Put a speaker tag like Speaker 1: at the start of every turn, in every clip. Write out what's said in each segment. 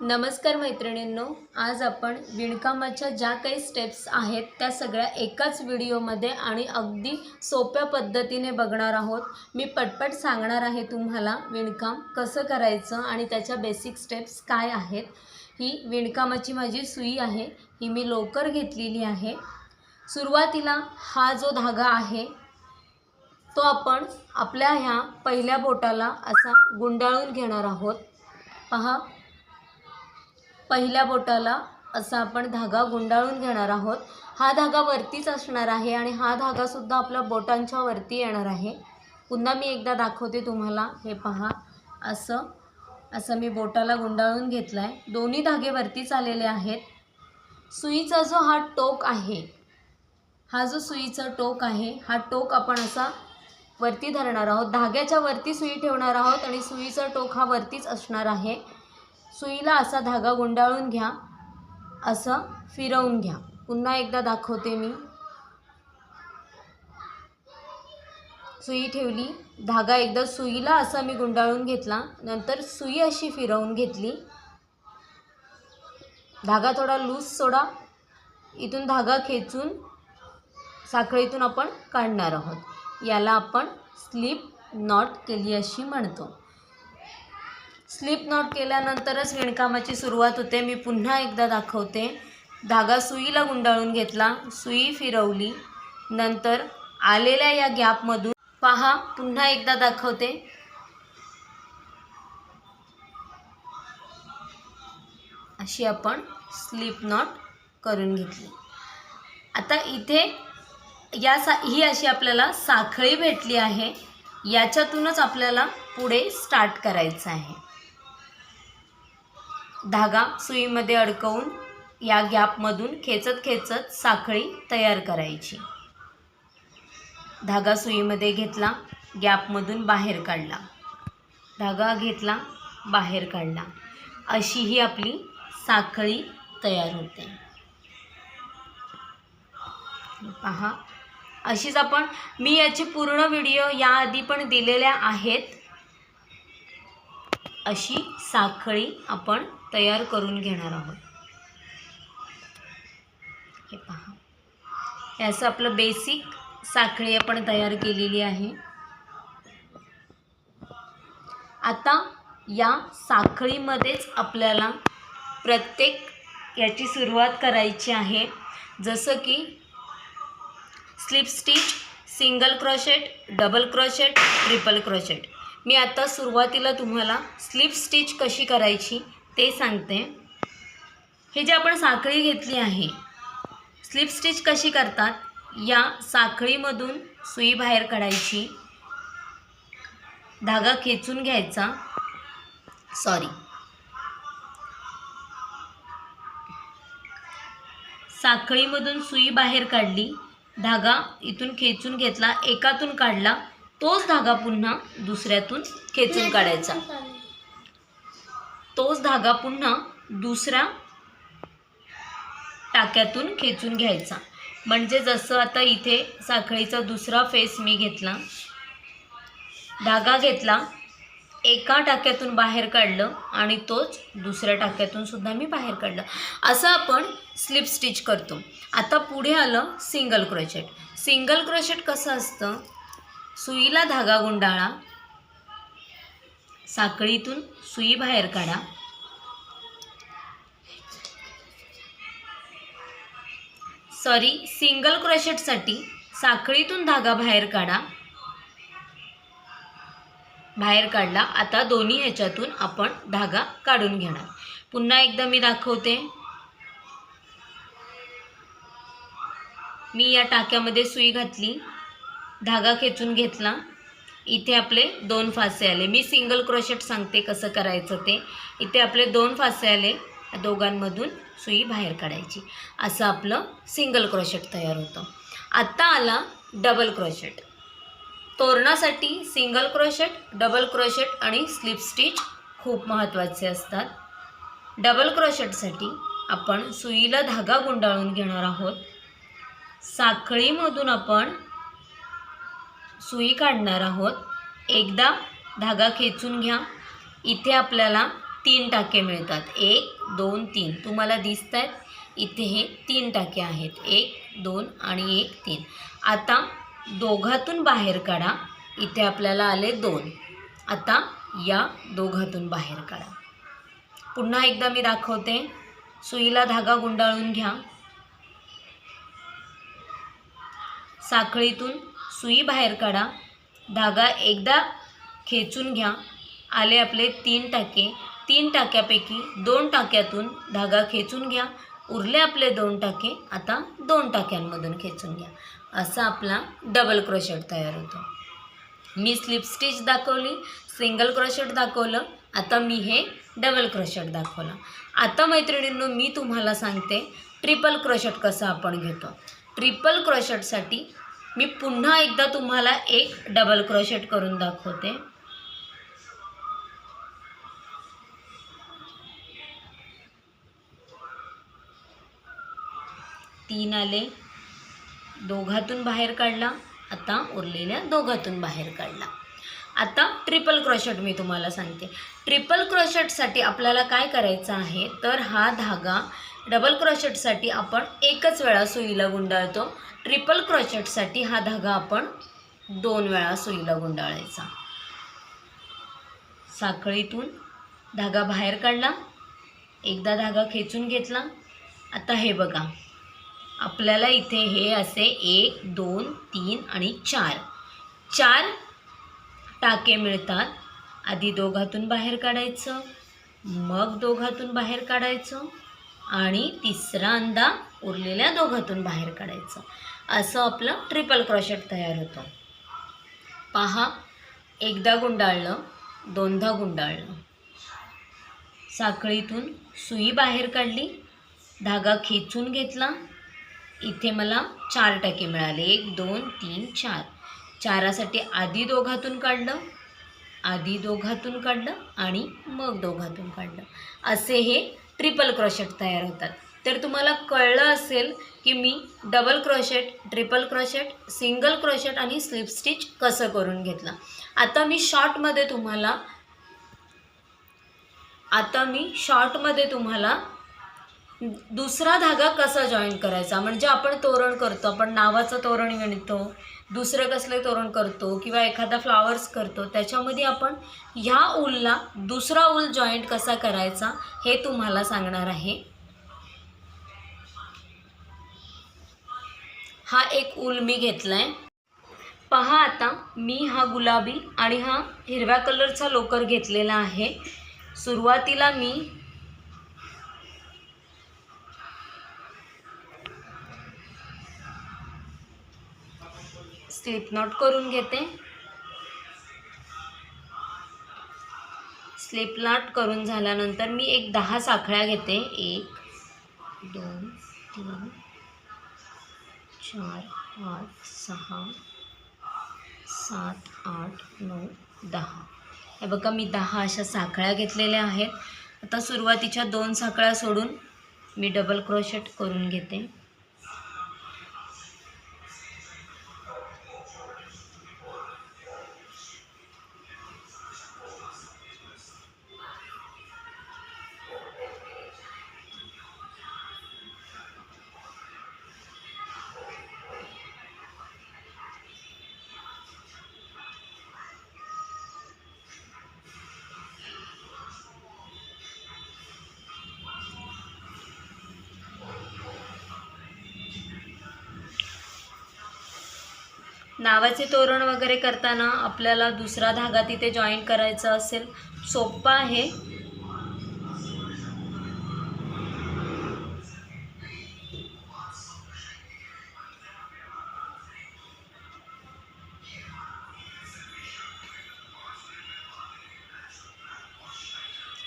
Speaker 1: नमस्कार मैत्रिणींनो आज आपण विणकामाच्या ज्या काही स्टेप्स आहेत त्या सगळ्या एकाच व्हिडिओमध्ये आणि अगदी सोप्या पद्धतीने बघणार आहोत. मी पटपट सांगणार आहे तुम्हाला विणकाम कसं करायचं आणि त्याच्या बेसिक स्टेप्स काय आहेत. ही विणकामाची माझी सुई आहे ही मी लोकर घेतलेली आहे. सुरुवातीला हा जो धागा आहे तो आपण आपल्या ह्या पहिल्या बोटाला असा गुंडाळून घेणार आहोत. पहा पहिल्या बोटाला असा आपण धागा गुंडाळून घेणार आहोत. हा धागा वरतीच असणार आहे आणि हा धागासुद्धा आपल्या बोटांच्या वरती येणार आहे. पुन्हा मी एकदा दाखवते तुम्हाला. हे पहा. असं असं मी बोटाला गुंडाळून घेतला आहे दोन्ही धागे वरतीच आलेले आहेत. सुईचा जो हा टोक आहे हा जो सुईचा टोक आहे हा टोक आपण असा वरती धरणार आहोत. धाग्याच्या वरती सुई ठेवणार आहोत आणि सुईचा टोक हा वरतीच असणार आहे. सुईला असा धागा गुंडाळून घ्या असं फिरवून घ्या. पुन्हा एकदा दाखवते मी. सुई ठेवली. धागा एकदा सुईला असा मी गुंडाळून घेतला. नंतर सुई अशी फिरवून घेतली. धागा थोडा लूज सोडा. इथून धागा खेचून साखळीतून आपण काढणार आहोत. याला आपण स्लिप नॉट केली अशी म्हणतो. स्लिप नॉट केल्यानंतरच विणकामाची सुरुवात होते. मी पुन्हा एकदा दाखवते. धागा सुईला गुंडाळून घेतला. सुई फिरवली. नंतर आलेल्या या गॅपमधून पहा पुन्हा एकदा दाखवते. अशी आपण स्लिप नॉट करून घेतली. आता इथे या सा ही अशी आपल्याला साखळी भेटली आहे. याच्यातूनच आपल्याला पुढे स्टार्ट करायचं आहे. धागा सुईमध्ये अडकवून या गॅपमधून खेचत खेचत साखळी तयार करायची. धागा सुईमध्ये घेतला गॅपमधून बाहेर काढला. धागा घेतला बाहेर काढला. अशी ही आपली साखळी तयार होते. पहा अशीच आपण मी याची पूर्ण व्हिडिओ याआधी पण दिलेल्या आहेत. अशी साखळी आपण तयार करून घेणार आहोत. हे पहा. हे असं आपलं बेसिक साखळी आपण तयार केलेली आहे. आता या साखळीमध्येच आपल्याला प्रत्येक याची सुरुवात करायची आहे. जसं की slip stitch single crochet double crochet triple crochet मी आता सुरुवातीला तुम्हाला स्लिप स्टिच कशी करायची ते सांगते. हे जे आपण साखळी घेतली आहे स्लिप स्टिच कशी करतात या साखळीमधून सुई बाहेर काढायची. धागा खेचून घ्यायचा. सॉरी साखळीमधून सुई बाहेर काढली. धागा इथून खेचून घेतला एकातून काढला. तोच धागा पुन्हा दुसऱ्यातून खेचून काढायचा. तोच धागा पुन्हा दुसऱ्या टाक्यातून खेचून घ्यायचा. म्हणजे जसं आता इथे साखळीचा दुसरा फेस मी घेतला. धागा घेतला एका टाक्यातून बाहेर काढलं आणि तोच दुसऱ्या टाक्यातून सुद्धा मी बाहेर काढलं. असं आपण स्लिप स्टिच करतो. आता पुढे आलं सिंगल क्रोशेट. सिंगल क्रोशेट कसं असतं? सुईला धागा गुंडाळा. साखळीतून सुई बाहेर काढा. सॉरी सिंगल क्रोशेटसाठी साखळीतून धागा बाहेर काढा. बाहेर काढला आता दोन्ही ह्याच्यातून आपण धागा काढून घेणार. पुन्हा एकदा मी दाखवते. मी या टाक्यामध्ये सुई घातली. धागा खेचून घेतला. इथे आपले दोन फासे आले. मी सिंगल क्रोशेट सांगते कसं करायचं ते. इथे आपले दोन फासे आले. दोघांमधून सुई बाहेर काढायची. असं आपलं सिंगल क्रोशेट तयार होतं. आत्ता आला डबल क्रोशेट तोरणासाठी सिंगल क्रोशेट डबल क्रोशेट आणि स्लिप स्टिच खूप महत्त्वाचे असतात. डबल क्रोशेटसाठी आपण सुईला धागा गुंडाळून घेणार आहोत. साखळीमधून आपण सुई काढणार आहोत. एकदा धागा खेचून घ्या. इथे आपल्याला तीन टाके मिळतात. एक दोन तीन. तुम्हाला दिसत आहेत इथे हे तीन टाके आहेत. एक दोन आणि एक तीन. आता दोघातून बाहेर काढा. इथे आपल्याला आले दोन. आता या दोघातून बाहेर काढा. पुन्हा एकदा मी दाखवते. सुईला धागा गुंडाळून घ्या. साखळीतून सुई बाहेर काढा. धागा एकदा खेचून घ्या. आले आपले तीन टाके. तीन टाक्यापैकी दोन टाक्यातून धागा खेचून घ्या. उरले आपले दोन टाके आता दोन टाक्यांमधून खेचून घ्या. असा आपला डबल क्रोशेट तयार होतो. मी स्लिप स्टिच दाखवली सिंगल क्रोशेट दाखवलं आता मी हे डबल क्रोशेट दाखवलं. आता मैत्रिणींनो मी तुम्हाला सांगते ट्रिपल क्रोशेट कसं आपण घेतो. ट्रिपल क्रोशेटसाठी मी पुन्हा एकदा तुम्हाला एक डबल क्रोशेट करून दाखवते. तीन आले. दोघातून बाहेर काढला. आता उरलेल्या दोघातून बाहेर काढला. आता ट्रिपल क्रोशेट मी तुम्हाला सांगते. ट्रिपल क्रोशेटसाठी आपल्याला काय करायचं आहे? तर हा धागा डबल क्रोशेटसाठी आपण एकच वेळा सुईला गुंडाळतो. ट्रिपल क्रोशेटसाठी हा धागा आपण दोन वेळा सुईला गुंडाळायचा. साखळीतून धागा बाहेर काढला. एकदा धागा खेचून घेतला. आता हे बघा. आपल्याला इथे हे असे एक दोन तीन आणि चार. चार टाके मिळतात. आधी दोघातून बाहेर काढायचं. मग दोघातून बाहेर काढायचं. आणि तिसऱ्यांदा उरलेल्या दोघातून बाहेर काढायचं. असं आपलं ट्रिपल क्रॉशेट तयार होतं. पहा एकदा गुंडाळलं दोनदा गुंडाळलं. साखळीतून सुई बाहेर काढली धागा खेचून घेतला. इथे मला चार टक्के मिळाले. एक दोन तीन चार. चारासाठी आधी दोघातून काढलं आधी दोघातून काढलं आणि मग दोघातून काढलं. असे हे ट्रिपल क्रोशेट तयार होतात. तर तुम्हाला कळलं असेल की मी double crochet triple crochet single crochet आणि स्लिप स्टिच कसं करून घेतलं. आता मी शॉर्टमध्ये तुम्हाला आता मी शॉर्टमध्ये तुम्हाला दुसरा धागा कसा जॉईन करायचा? म्हणजे आपण तोरण करतो आपण नावाचं तोरण विणतो दुसरं कसलं तोरण करतो किंवा एखादा फ्लावर्स करतो त्याच्यामध्ये आपण ह्या ऊलला दुसरा ऊल जॉईंट कसा करायचा हे तुम्हाला सांगणार आहे. हा एक ऊल मी घेतला आहे पहा आता मी हा गुलाबी आणि हा हिरव्या कलरचा लोकर घेतलेला आहे. सुरुवातीला मी स्लिप नॉट करून घेते. स्लिप नॉट करून झाल्यानंतर मी एक दहा साखळ्या घेते. एक दोन तीन चार आठ सहा सात आठ नऊ दहा. हे बघा मी दहा अशा साखळ्या घेतलेल्या आहेत. आता सुरुवातीच्या दोन साखळ्या सोडून मी डबल क्रोशेट करून घेते. नावाचे तोरण वगैरे करताना आपल्याला दुसरा धागा तिथे जॉईन करायचा असेल. सोपा आहे.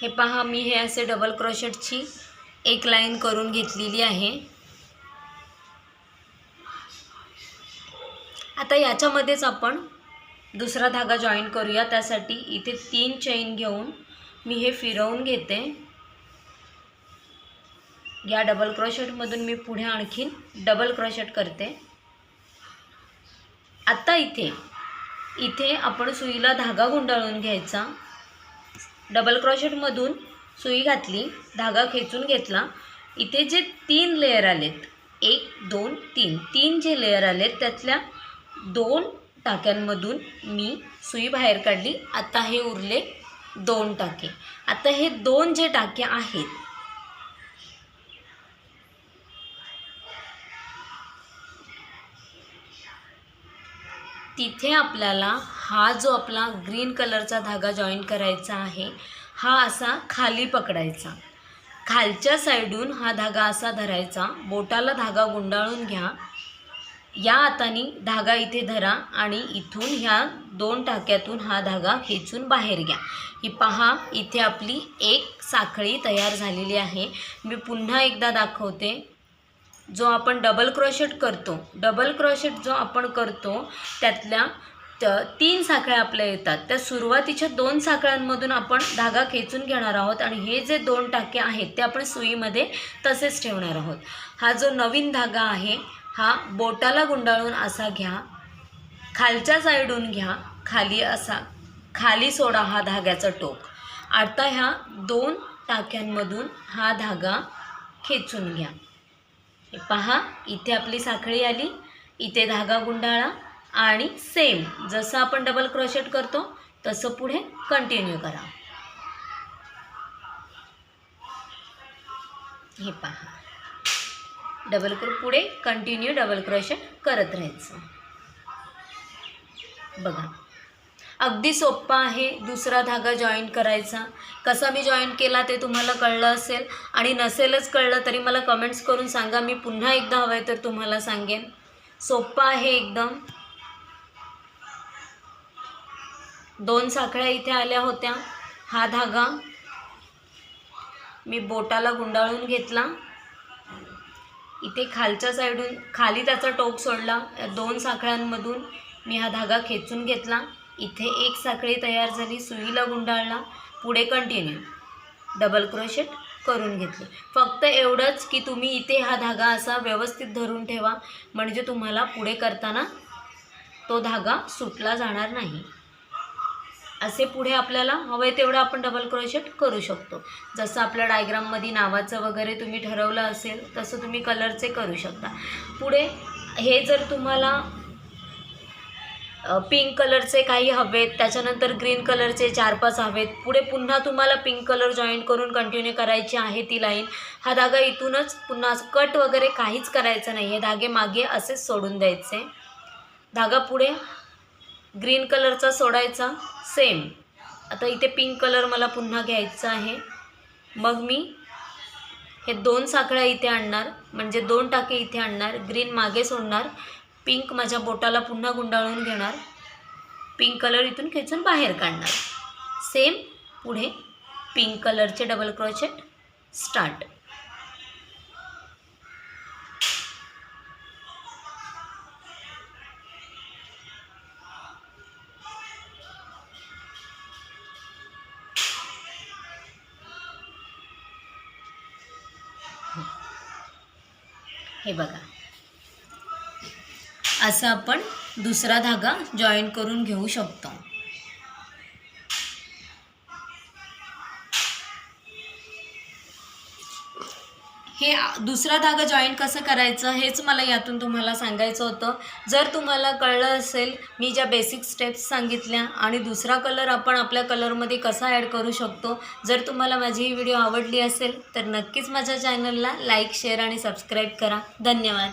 Speaker 1: हे पहा मी हे असे डबल क्रोशेटची एक लाईन करून घेतलेली आहे. याच्यामध्येच आपण दुसरा धागा जॉईन करूया. त्यासाठी इथे तीन चेन घेऊन मी हे फिरवून घेते. या डबल क्रोशेटमधून मी पुढे आणखीन डबल क्रोशेट करते. आत्ता इथे इथे आपण सुईला धागा गुंडाळून घ्यायचा. डबल क्रोशेटमधून सुई घातली धागा खेचून घेतला. इथे जे तीन लेयर आलेत एक दोन तीन तीन जे लेयर आलेत त्यातल्या दोन टाक्यांमधून मी सुई बाहेर काढली. आता हे उरले दोन टाके. आता हे दोन जे टाके आहेत तिथे आपल्याला हा जो आपला ग्रीन कलरचा धागा जॉईन करायचा आहे हा असा खाली पकडायचा. खालच्या साईडून हा धागा असा धरायचा. बोटाला धागा गुंडाळून घ्या. या हाताने धागा इथे धरा आणि इथून ह्या दोन टाक्यातून हा धागा खेचून बाहेर घ्या. ही पहा इथे आपली एक साखळी तयार झालेली आहे. मी पुन्हा एकदा दाखवते. जो आपण डबल क्रॉशेट करतो डबल क्रॉशेट जो आपण करतो त्यातल्या त तीन साखळ्या आपल्या येतात. त्या सुरुवातीच्या दोन साखळ्यांमधून आपण धागा खेचून घेणार आहोत आणि हे जे दोन टाके आहेत ते आपण सुईमध्ये तसेच ठेवणार आहोत. हा जो नवीन धागा आहे हा बोटाला गुंडाळून असा घ्या खालच्या साईडून घ्या खाली असा खाली सोडा हा धाग्याचा टोक. आता ह्या दोन टाक्यांमधून हा धागा खेचून घ्या. हे पहा इथे आपली साखळी आली इथे धागा गुंडाळा आणि सेम जसं आपण डबल क्रोशेट करतो तसं पुढे कंटिन्यू करा. हे पहा. डबल क्रो पुढे कंटिन्यू डबल क्रोशेट करत राहायचं. बघा. अगदी सोप्पा आहे दुसरा धागा जॉईन करायचा. कसा मी जॉईन केला ते तुम्हाला कळलं असेल आणि नसेलच कळलं तरी मला कमेंट्स करून सांगा. मी पुन्हा एकदा हवं आहे तर तुम्हाला सांगेन. सोप्पा आहे एकदम. दोन साखळ्या इथे आल्या होत्या. हा धागा मी बोटाला गुंडाळून घेतला. इथे खालच्या साईडून खाली त्याचा टोक सोडला. दोन साखळ्यांमधून मी हा धागा खेचून घेतला. इथे एक साखळी तयार झाली सुईला गुंडाळला पुढे कंटिन्यू डबल क्रोशेट करून घेतले. फक्त एवढंच की तुम्ही इथे हा धागा असा व्यवस्थित धरून ठेवा. म्हणजे तुम्हाला पुढे करताना तो धागा सुटला जाणार नाही. असे पुढे आपल्याला हवं तेवढं आपण डबल क्रोशेट करू शकतो. जसं आपल्या डायग्राममध्ये नावाचं वगैरे तुम्ही ठरवलं असेल तसं तुम्ही कलरचे करू शकता. पुढे हे जर तुम्हाला पिंक कलरचे काही हवेत त्याच्यानंतर ग्रीन कलरचे चार पाच हवेत पुढे पुन्हा तुम्हाला पिंक कलर जॉईन करून कंटिन्यू करायची आहे ती लाईन हा धागा इथूनच पुन्हा कट वगैरे काहीच करायचं नाही आहे धागे मागे असेच सोडून द्यायचे. धागा पुढे ग्रीन कलरचा सोडायचा सेम आता इथे पिंक कलर मला पुन्हा घ्यायचा आहे. मग मी हे दोन साखळ्या इथे आणणार म्हणजे दोन टाके इथे आणणार ग्रीन मागे सोडणार पिंक माझ्या बोटाला पुन्हा गुंडाळून घेणार पिंक कलर इथून खेचून बाहेर काढणार. सेम पुढे पिंक कलरचे डबल क्रोचेट स्टार्ट हे बघा. असं आपण दुसरा धागा जॉईन करून घेऊ शकतो. हे दुसरा धागा जॉईन कसं करायचं हेच मला यातून तुम्हाला सांगायचं होतं. जर तुम्हाला कळलं असेल मी ज्या बेसिक स्टेप्स सांगितल्या आणि दुसरा कलर आपण आपल्या कलरमध्ये कसा ॲड करू शकतो जर तुम्हाला माझी ही व्हिडिओ आवडली असेल तर नक्कीच माझ्या चॅनलला लाईक शेअर आणि सबस्क्राईब करा. धन्यवाद.